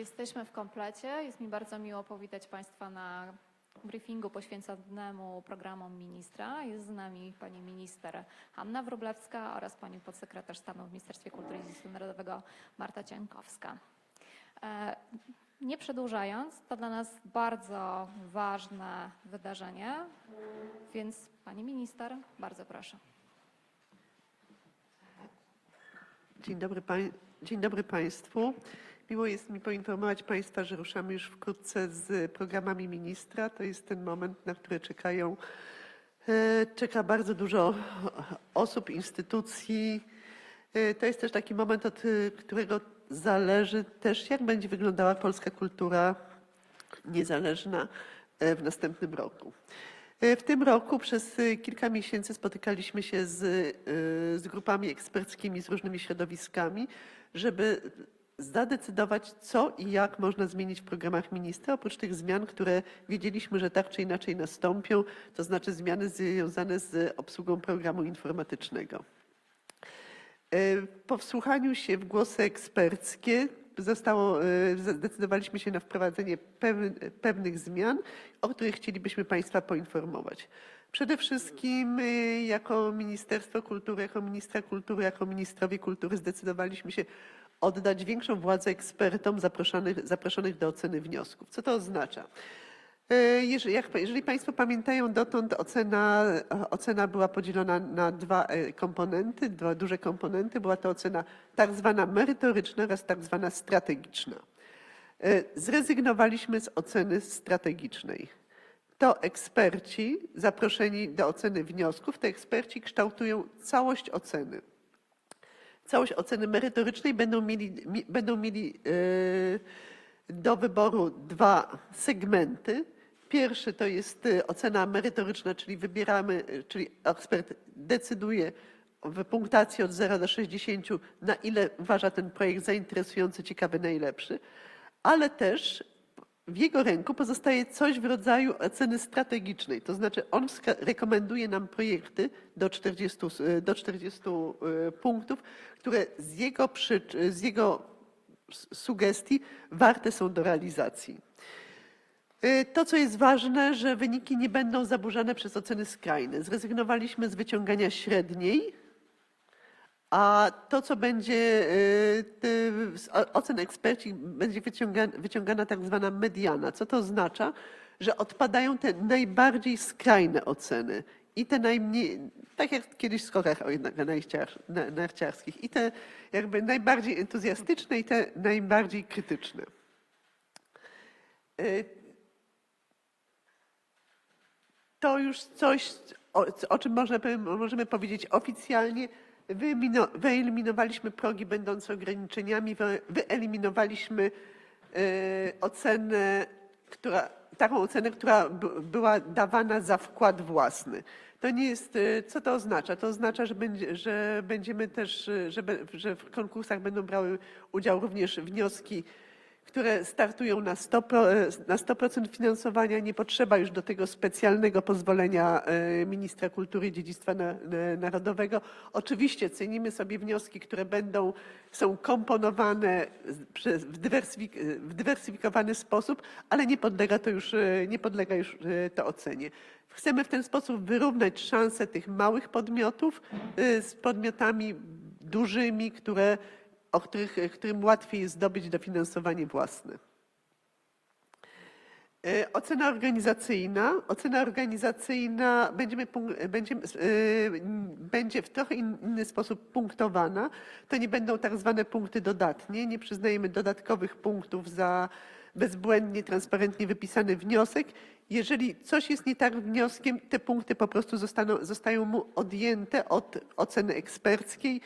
Jesteśmy w komplecie. Jest mi bardzo miło powitać Państwa na briefingu poświęconemu programom ministra. Jest z nami pani minister Hanna Wróblewska oraz pani podsekretarz stanu w Ministerstwie Kultury i Dziedzictwa Narodowego Marta Ciankowska. E, Nie przedłużając, to dla nas bardzo ważne wydarzenie, więc pani minister, bardzo proszę. Dzień dobry, dzień dobry Państwu. Miło jest mi poinformować Państwa, że ruszamy już wkrótce z programami ministra. To jest ten moment, na który czekają, e, czeka bardzo dużo osób, instytucji. E, To jest też taki moment, od e, którego zależy też, jak będzie wyglądała polska kultura niezależna w następnym roku. W tym roku przez kilka miesięcy spotykaliśmy się z, z grupami eksperckimi, z różnymi środowiskami, żeby zadecydować, co i jak można zmienić w programach ministra, oprócz tych zmian, które wiedzieliśmy, że tak czy inaczej nastąpią, to znaczy zmiany związane z obsługą programu informatycznego. E, Po wsłuchaniu się w głosy eksperckie zostało, e, zdecydowaliśmy się na wprowadzenie pewn- pewnych zmian, o których chcielibyśmy Państwa poinformować. Przede wszystkim e, jako Ministerstwo Kultury, jako ministra kultury, jako ministrowie kultury zdecydowaliśmy się oddać większą władzę ekspertom zaproszonych, zaproszonych do oceny wniosków. Co to oznacza? E, Jeżeli, jak, jeżeli Państwo pamiętają, dotąd ocena, ocena była podzielona na dwa e, komponenty, dwa duże komponenty. Była to ocena tak zwana merytoryczna oraz tak zwana strategiczna. E, Zrezygnowaliśmy z oceny strategicznej. To eksperci zaproszeni do oceny wniosków, te eksperci kształtują całość oceny całość oceny merytorycznej będą mieli, mi, będą mieli e, do wyboru dwa segmenty. Pierwszy to jest e, ocena merytoryczna, czyli wybieramy, e, czyli ekspert decyduje w punktacji od 0 do 60, na ile uważa ten projekt za interesujący, ciekawy, najlepszy, ale też w jego ręku pozostaje coś w rodzaju oceny strategicznej, to znaczy on rekomenduje nam projekty do 40, s- do 40 e, punktów, które z jego, przycz- z jego sugestii warte są do realizacji. E, To, co jest ważne, że wyniki nie będą zaburzane przez oceny skrajne. Zrezygnowaliśmy z wyciągania średniej, a to, co będzie y, ty- z ocen eksperci, będzie wyciągana, wyciągana tak zwana mediana. Co to oznacza? Że odpadają te najbardziej skrajne oceny i te najmniej, tak jak kiedyś w skokach narciarskich, i te jakby najbardziej entuzjastyczne i te najbardziej krytyczne. Y, to już coś, o, o czym możemy powiedzieć oficjalnie. Wyeliminowaliśmy progi będące ograniczeniami, wy- wyeliminowaliśmy e, ocenę, która, taką ocenę, która by- była dawana za wkład własny. To nie jest, e, co to oznacza? To oznacza, że, będzie, że będziemy też, e, że, że w konkursach będą brały udział również wnioski które startują na 100%, na 100% finansowania. Nie potrzeba już do tego specjalnego pozwolenia e, ministra kultury i dziedzictwa na- na- narodowego. Oczywiście cenimy sobie wnioski, które będą, są komponowane w, dywersyfik, w dywersyfikowany sposób, ale nie podlega to już, e, nie podlega już e, to ocenie. Chcemy w ten sposób wyrównać szanse tych małych podmiotów z podmiotami dużymi, które o których, którym łatwiej jest zdobyć dofinansowanie własne. E, Ocena organizacyjna. Ocena organizacyjna będziemy, e, będzie w trochę in- inny sposób punktowana. To nie będą tak zwane punkty dodatnie. Nie przyznajemy dodatkowych punktów za bezbłędnie, transparentnie wypisany wniosek. Jeżeli coś jest nie tak wnioskiem, te punkty po prostu zostaną, zostają mu odjęte od oceny eksperckiej.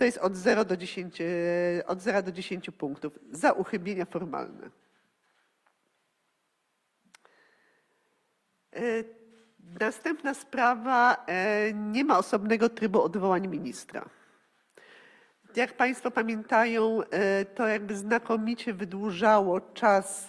To jest od 0 do 10, e, od 0 do 10 punktów za uchybienia formalne. E, Następna sprawa, e, nie ma osobnego trybu odwołań ministra. Jak Państwo pamiętają, to jakby znakomicie wydłużało czas,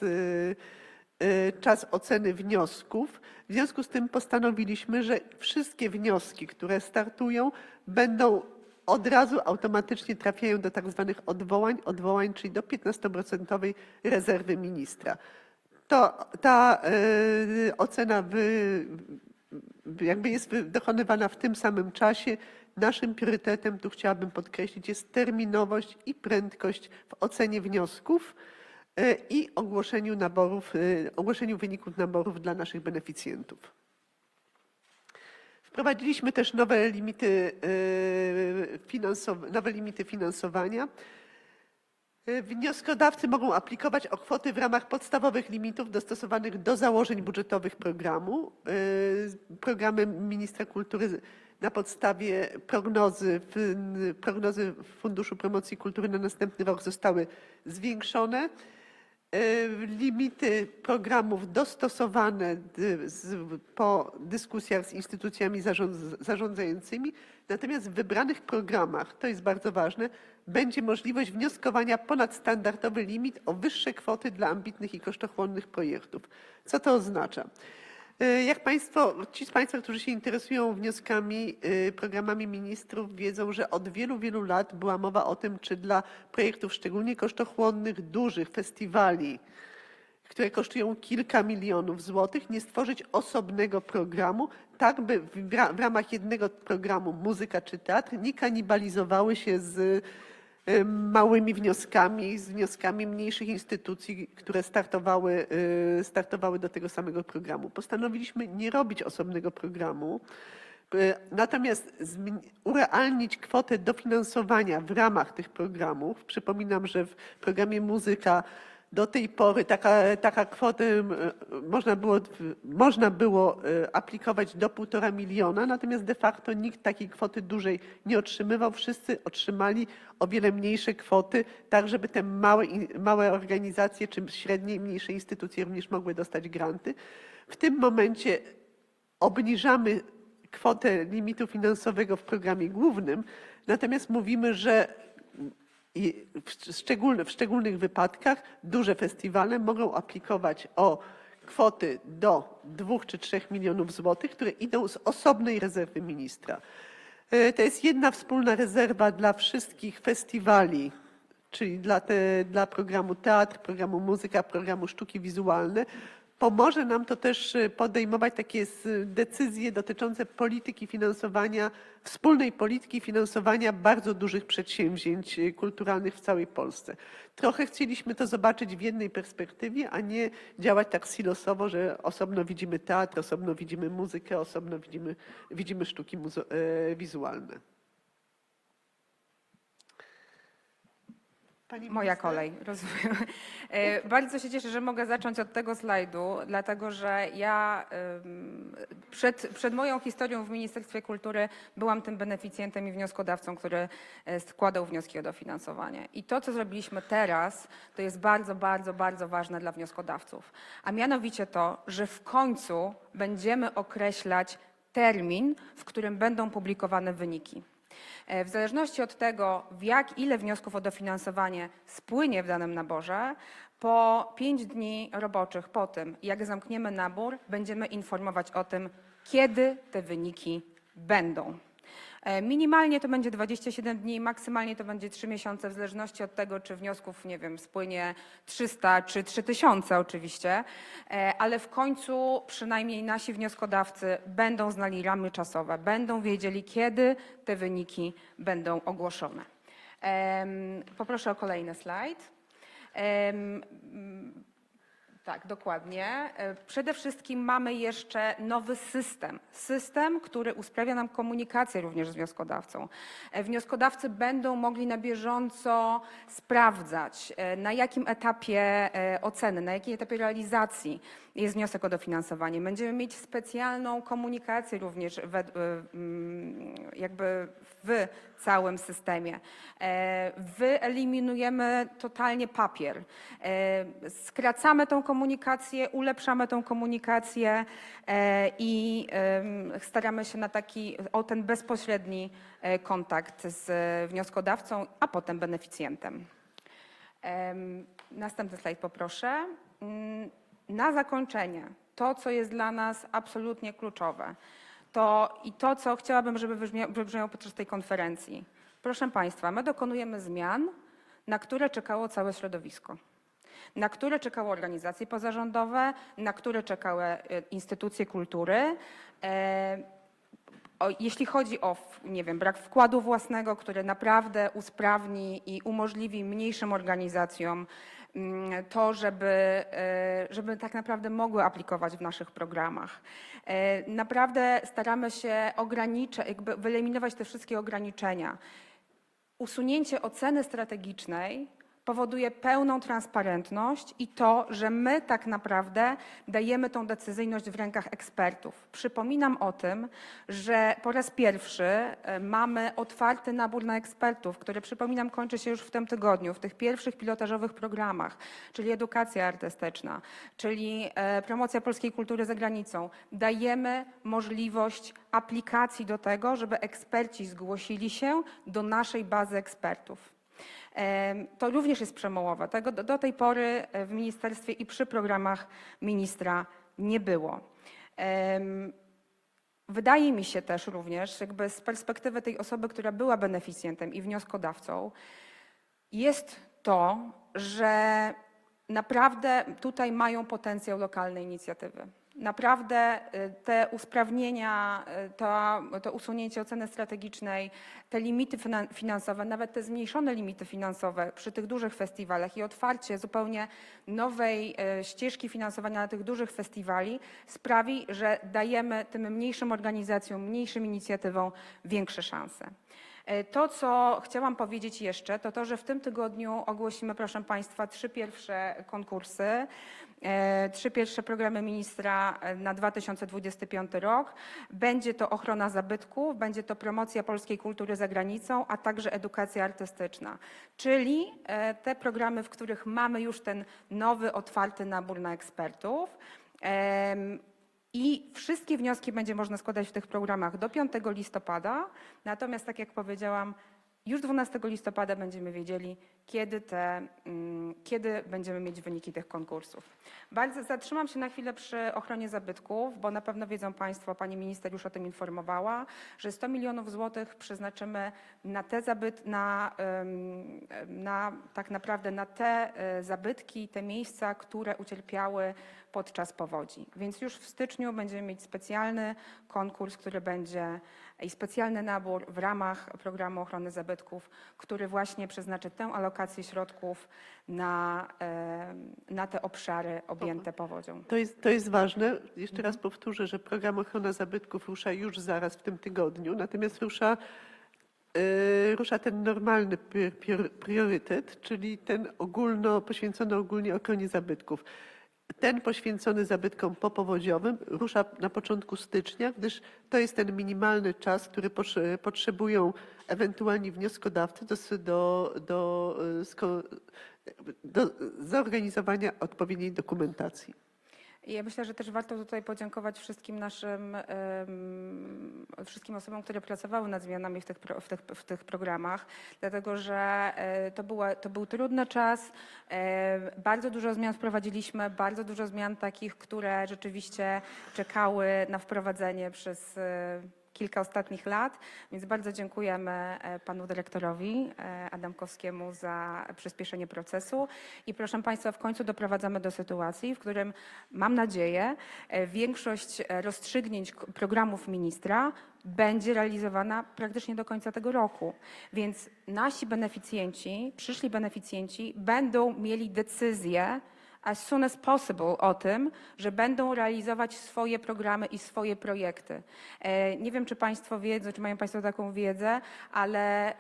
czas oceny wniosków. W związku z tym postanowiliśmy, że wszystkie wnioski, które startują, będą od razu automatycznie trafiają do tak zwanych odwołań, odwołań, czyli do 15% rezerwy ministra. To ta e, ocena wy, jakby jest dokonywana w tym samym czasie. Naszym priorytetem, tu chciałabym podkreślić, jest terminowość i prędkość w ocenie wniosków e, i ogłoszeniu naborów, e, ogłoszeniu wyników naborów dla naszych beneficjentów. Wprowadziliśmy też nowe limity, finansow- nowe limity finansowania. E, Wnioskodawcy mogą aplikować o kwoty w ramach podstawowych limitów dostosowanych do założeń budżetowych programu. E, Programy ministra kultury na podstawie prognozy, prognozy Funduszu Promocji Kultury na następny rok zostały zwiększone. E, Limity programów dostosowane po dyskusjach z instytucjami zarząd, zarządzającymi. Natomiast w wybranych programach, to jest bardzo ważne, będzie możliwość wnioskowania ponad standardowy limit o wyższe kwoty dla ambitnych i kosztochłonnych projektów. Co to oznacza? E, Jak Państwo, ci z Państwa, którzy się interesują wnioskami, e, programami ministrów, wiedzą, że od wielu, wielu lat była mowa o tym, czy dla projektów szczególnie kosztochłonnych, dużych festiwali, które kosztują kilka milionów złotych, nie stworzyć osobnego programu, tak by w, ra- w ramach jednego programu muzyka czy teatr nie kanibalizowały się z małymi wnioskami, z wnioskami mniejszych instytucji, które startowały, e, startowały do tego samego programu. Postanowiliśmy nie robić osobnego programu, e, natomiast urealnić kwotę dofinansowania w ramach tych programów. Przypominam, że w programie muzyka do tej pory taka, taka e, można było, można było e, aplikować do półtora miliona, natomiast de facto nikt takiej kwoty dużej nie otrzymywał. Wszyscy otrzymali o wiele mniejsze kwoty, tak żeby te małe, małe organizacje czy średnie i mniejsze instytucje również mogły dostać granty. W tym momencie obniżamy kwotę limitu finansowego w programie głównym, natomiast mówimy, że i w, szczególne, w szczególnych wypadkach duże festiwale mogą aplikować o kwoty do 2 czy 3 milionów złotych, które idą z osobnej rezerwy ministra. E, To jest jedna wspólna rezerwa dla wszystkich festiwali, czyli dla, te, dla programu teatr, programu muzyka, programu sztuki wizualne. Pomoże nam to też e, podejmować takie decyzje dotyczące polityki finansowania, wspólnej polityki finansowania bardzo dużych przedsięwzięć e, kulturalnych w całej Polsce. Trochę chcieliśmy to zobaczyć w jednej perspektywie, a nie działać tak silosowo, że osobno widzimy teatr, osobno widzimy muzykę, osobno widzimy, widzimy sztuki e, wizualne. Pani Moja minister? kolej, rozumiem. E, Bardzo się cieszę, że mogę zacząć od tego slajdu, dlatego że ja przed, przed moją historią w Ministerstwie Kultury byłam tym beneficjentem i wnioskodawcą, który e, składał wnioski o dofinansowanie. I to, co zrobiliśmy teraz, to jest bardzo, bardzo, bardzo ważne dla wnioskodawców. A mianowicie to, że w końcu będziemy określać termin, w którym będą publikowane wyniki. E, W zależności od tego, w jak ile wniosków o dofinansowanie spłynie w danym naborze, po pięć dni roboczych po tym, jak zamkniemy nabór, będziemy informować o tym, kiedy te wyniki będą. E, Minimalnie to będzie 27 dni, maksymalnie to będzie 3 miesiące, w zależności od tego, czy wniosków, nie wiem, spłynie 300 czy 3000 oczywiście, E, ale w końcu przynajmniej nasi wnioskodawcy będą znali ramy czasowe, będą wiedzieli, kiedy te wyniki będą ogłoszone. Poproszę o kolejny slajd. Tak, dokładnie. E, Przede wszystkim mamy jeszcze nowy system. System, który usprawia nam komunikację również z wnioskodawcą. E, Wnioskodawcy będą mogli na bieżąco sprawdzać, e, na jakim etapie oceny, na jakim etapie realizacji jest wniosek o dofinansowanie. Będziemy mieć specjalną komunikację również we, mm, jakby w całym systemie. E, Wyeliminujemy totalnie papier. E, Skracamy tą komunikację, ulepszamy tą komunikację e, i staramy się na taki, o ten bezpośredni kontakt z wnioskodawcą, a potem beneficjentem. Em, Następny slajd poproszę. Na zakończenie, to co jest dla nas absolutnie kluczowe, to i to, co chciałabym, żeby wybrzmia- wybrzmiało podczas tej konferencji, Proszę Państwa, my dokonujemy zmian, na które czekało całe środowisko, na które czekały organizacje pozarządowe, na które czekały e, instytucje kultury. E, jeśli chodzi o, nie wiem, brak wkładu własnego, który naprawdę usprawni i umożliwi mniejszym organizacjom to, żeby, e, żeby tak naprawdę mogły aplikować w naszych programach. E, Naprawdę staramy się ograniczać, jakby wyeliminować te wszystkie ograniczenia. Usunięcie oceny strategicznej powoduje pełną transparentność i to, że my tak naprawdę dajemy tą decyzyjność w rękach ekspertów. Przypominam o tym, że po raz pierwszy e, mamy otwarty nabór na ekspertów, który przypominam kończy się już w tym tygodniu, w tych pierwszych pilotażowych programach, czyli edukacja artystyczna, czyli e, promocja polskiej kultury za granicą. Dajemy możliwość aplikacji do tego, żeby eksperci zgłosili się do naszej bazy ekspertów. To również jest przemołowe. Tego do, tej pory e, w ministerstwie i przy programach ministra nie było. Wydaje mi się też również, jakby z perspektywy tej osoby, która była beneficjentem i wnioskodawcą, jest to, że naprawdę tutaj mają potencjał lokalne inicjatywy. Naprawdę y, te usprawnienia, y, to, to usunięcie oceny strategicznej, te limity finan- finansowe, nawet te zmniejszone limity finansowe przy tych dużych festiwalach i otwarcie zupełnie nowej y, ścieżki finansowania tych dużych festiwali sprawi, że dajemy tym mniejszym organizacjom, mniejszym inicjatywom większe szanse. To, co chciałam powiedzieć jeszcze, to to, że w tym tygodniu ogłosimy, proszę Państwa, trzy pierwsze konkursy, trzy pierwsze programy ministra e, na 2025 rok. Będzie to ochrona zabytków, będzie to promocja polskiej kultury za granicą, a także edukacja artystyczna. Czyli e, te programy, w których mamy już ten nowy, otwarty nabór na ekspertów. I wszystkie wnioski będzie można składać w tych programach do 5 listopada. Natomiast, tak jak powiedziałam, już 12 listopada będziemy wiedzieli, kiedy, te, mm, kiedy będziemy mieć wyniki tych konkursów. Bardzo zatrzymam się na chwilę przy ochronie zabytków, bo na pewno wiedzą Państwo, Pani Minister już o tym informowała, że 100 milionów złotych przeznaczymy na te zabyt, na, na tak naprawdę na te e, zabytki, te miejsca, które ucierpiały podczas powodzi. Więc już w styczniu będziemy mieć specjalny konkurs, który będzie i specjalny nabór w ramach programu ochrony zabytków, który właśnie przeznaczy tę alokację środków na, na te obszary objęte powodzią. To jest, to jest ważne. Jeszcze raz powtórzę, że program ochrona zabytków rusza już zaraz w tym tygodniu, natomiast rusza, e, rusza ten normalny pri- prior- priorytet, czyli ten ogólno, poświęcony ogólnie ochronie zabytków. Ten poświęcony zabytkom popowodziowym rusza na początku stycznia, gdyż to jest ten minimalny czas, który potrze- potrzebują ewentualni wnioskodawcy do, do, do, e, do zorganizowania odpowiedniej dokumentacji. I Ja myślę, że też warto tutaj podziękować wszystkim naszym, wszystkim osobom, które pracowały nad zmianami w tych, w tych, w tych programach, dlatego że e, to, była, to był trudny czas. e, Bardzo dużo zmian wprowadziliśmy, bardzo dużo zmian takich, które rzeczywiście czekały na wprowadzenie przez e, kilka ostatnich lat, więc bardzo dziękujemy e, panu dyrektorowi e, Adamkowskiemu za przyspieszenie procesu i proszę państwa, w końcu doprowadzamy do sytuacji, w którym mam nadzieję e, większość rozstrzygnięć programów ministra będzie realizowana praktycznie do końca tego roku. Więc nasi beneficjenci, przyszli beneficjenci będą mieli decyzję as soon as possible o tym, że będą realizować swoje programy i swoje projekty. E, Nie wiem, czy Państwo wiedzą, czy mają Państwo taką wiedzę, ale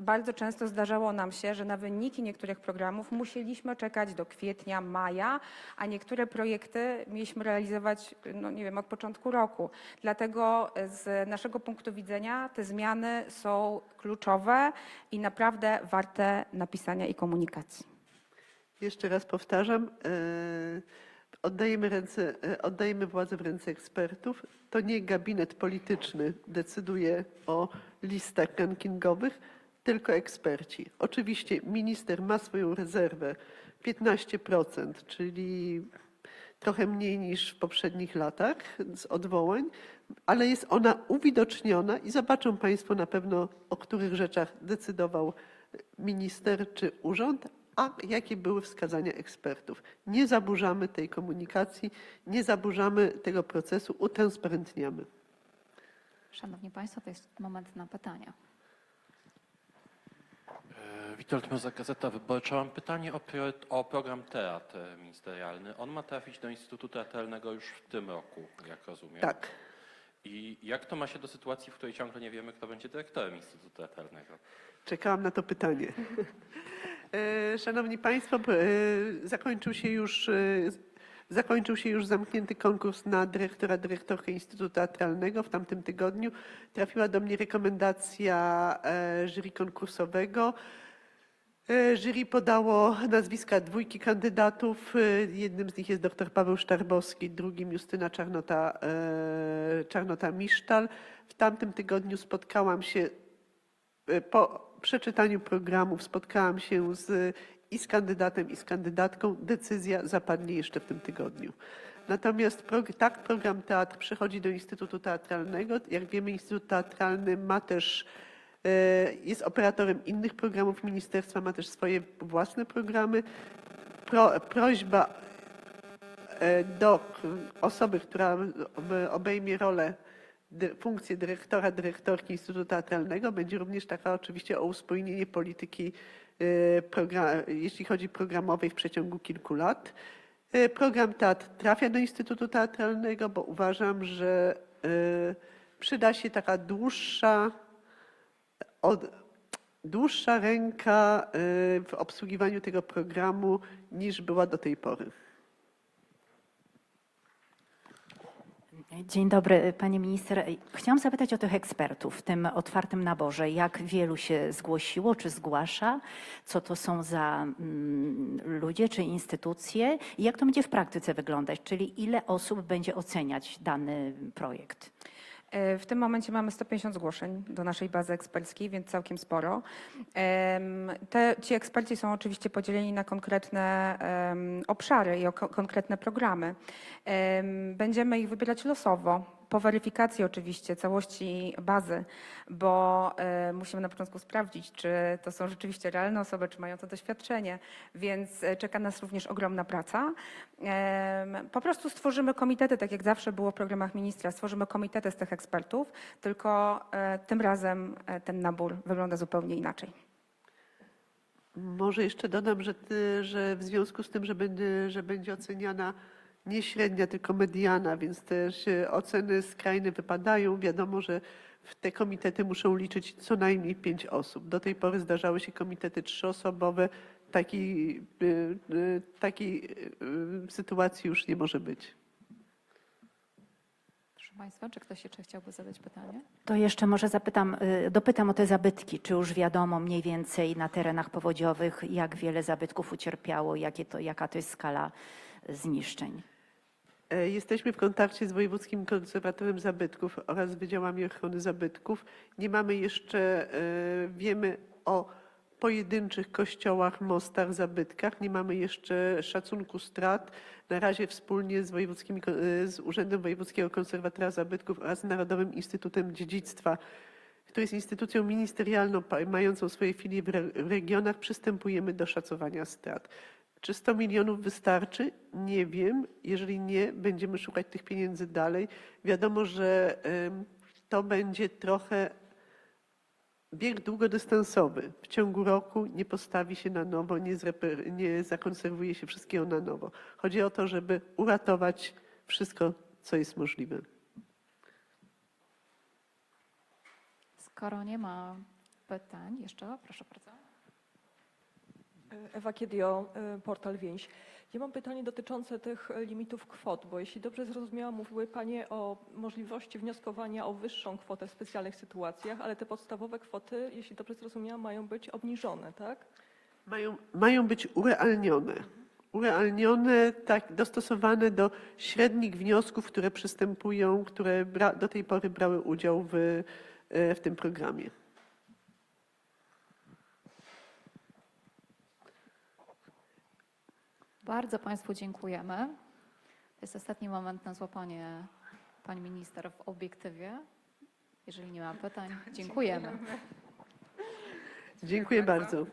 bardzo często zdarzało nam się, że na wyniki niektórych programów musieliśmy czekać do kwietnia, maja, a niektóre projekty mieliśmy realizować, no nie wiem, od początku roku. Dlatego e, z naszego punktu widzenia te zmiany są kluczowe i naprawdę warte napisania i komunikacji. Jeszcze raz powtarzam, e, oddajemy, ręce, e, oddajemy władzę w ręce ekspertów. To nie gabinet polityczny decyduje o listach rankingowych, tylko eksperci. Oczywiście minister ma swoją rezerwę 15%, czyli trochę mniej niż w poprzednich latach z odwołań. ale jest ona uwidoczniona i zobaczą Państwo na pewno, o których rzeczach decydował minister czy urząd, a jakie były wskazania ekspertów. Nie zaburzamy tej komunikacji, nie zaburzamy tego procesu, utransparentniamy. Szanowni Państwo, to jest moment na pytania. E, Witold Moza, Gazeta Wyborcza. Mam pytanie o, o program Teatr Ministerialny. On ma trafić do Instytutu Teatralnego już w tym roku, jak rozumiem. Tak. I jak to ma się do sytuacji, w której ciągle nie wiemy, kto będzie dyrektorem Instytutu Teatralnego? Czekałam na to pytanie. E, Szanowni Państwo, e, zakończył się już, e, zakończył się już zamknięty konkurs na dyrektora, dyrektorkę Instytutu Teatralnego. W tamtym tygodniu trafiła do mnie rekomendacja jury konkursowego. Jury podało nazwiska dwójki kandydatów. Jednym z nich jest dr Paweł Sztarbowski, drugim Justyna Czarnota, Czarnota Misztal. W tamtym tygodniu spotkałam się po przeczytaniu programów spotkałam się z, i z kandydatem, i z kandydatką. Decyzja zapadnie jeszcze w tym tygodniu. Natomiast tak, program teatr przechodzi do Instytutu Teatralnego. Jak wiemy, Instytut Teatralny ma też, e, jest operatorem innych programów ministerstwa, ma też swoje własne programy. Pro, prośba e, do osoby, która ob- obejmie rolę, funkcję dyrektora, dyrektorki Instytutu Teatralnego, będzie również taka oczywiście o uspójnienie polityki, progra- jeśli chodzi programowej w przeciągu kilku lat. E, Program teatr trafia do Instytutu Teatralnego, bo uważam, że e, przyda się taka dłuższa, dłuższa ręka w obsługiwaniu tego programu niż była do tej pory. Dzień dobry, pani minister. Chciałam zapytać o tych ekspertów w tym otwartym naborze. Jak wielu się zgłosiło, czy zgłasza? Co to są za mm, ludzie, czy instytucje? I jak to będzie w praktyce wyglądać? Czyli ile osób będzie oceniać dany projekt? E, W tym momencie mamy 150 zgłoszeń do naszej bazy eksperckiej, więc całkiem sporo. Te, ci eksperci są oczywiście podzieleni na konkretne obszary i konkretne programy. Em, Będziemy ich wybierać losowo. Po weryfikacji oczywiście całości bazy, bo e, musimy na początku sprawdzić, czy to są rzeczywiście realne osoby, czy mają to doświadczenie, więc e, czeka nas również ogromna praca. Po prostu stworzymy komitety, tak jak zawsze było w programach ministra, stworzymy komitety z tych ekspertów, tylko e, tym razem ten nabór wygląda zupełnie inaczej. Może jeszcze dodam, że, że w związku z tym, że że będzie oceniana nie średnia, tylko mediana, więc też oceny skrajne wypadają. Wiadomo, że w te komitety muszą liczyć co najmniej pięć osób. Do tej pory zdarzały się komitety trzyosobowe. Takiej, e, e, takiej e, sytuacji już nie może być. Proszę Państwa, czy ktoś jeszcze chciałby zadać pytanie? To jeszcze może zapytam, y, dopytam o te zabytki. Czy już wiadomo mniej więcej na terenach powodziowych, jak wiele zabytków ucierpiało, jakie to, jaka to jest skala zniszczeń? E, Jesteśmy w kontakcie z Wojewódzkim Konserwatorem Zabytków oraz Wydziałami Ochrony Zabytków. Nie mamy jeszcze, e, wiemy o pojedynczych kościołach, mostach, zabytkach. Nie mamy jeszcze szacunku strat. Na razie wspólnie z, wojewódzkimi, ko- e, z Urzędem Wojewódzkiego Konserwatora Zabytków oraz Narodowym Instytutem Dziedzictwa, który jest instytucją ministerialną mającą swoje filie w regionach, przystępujemy do szacowania strat. Czy 100 milionów wystarczy? Nie wiem. Jeżeli nie, będziemy szukać tych pieniędzy dalej. Wiadomo, że to będzie trochę bieg długodystansowy. W ciągu roku nie postawi się na nowo, nie, nie zakonserwuje się wszystkiego na nowo. Chodzi o to, żeby uratować wszystko, co jest możliwe. Skoro nie ma pytań jeszcze, proszę bardzo. Ewa Kiedio, y, portal Więź. Ja mam pytanie dotyczące tych e, limitów kwot, bo jeśli dobrze zrozumiałam, mówiły Panie o możliwości wnioskowania o wyższą kwotę w specjalnych sytuacjach, ale te podstawowe kwoty, jeśli dobrze zrozumiałam, mają być obniżone, tak? Mają, mają być urealnione. Urealnione, tak, dostosowane do średnich wniosków, które przystępują, które do tej pory brały udział w, e, w tym programie. Bardzo Państwu dziękujemy. To jest ostatni moment na złapanie pani minister w obiektywie. Jeżeli nie ma pytań, dziękujemy. Dziękuję bardzo.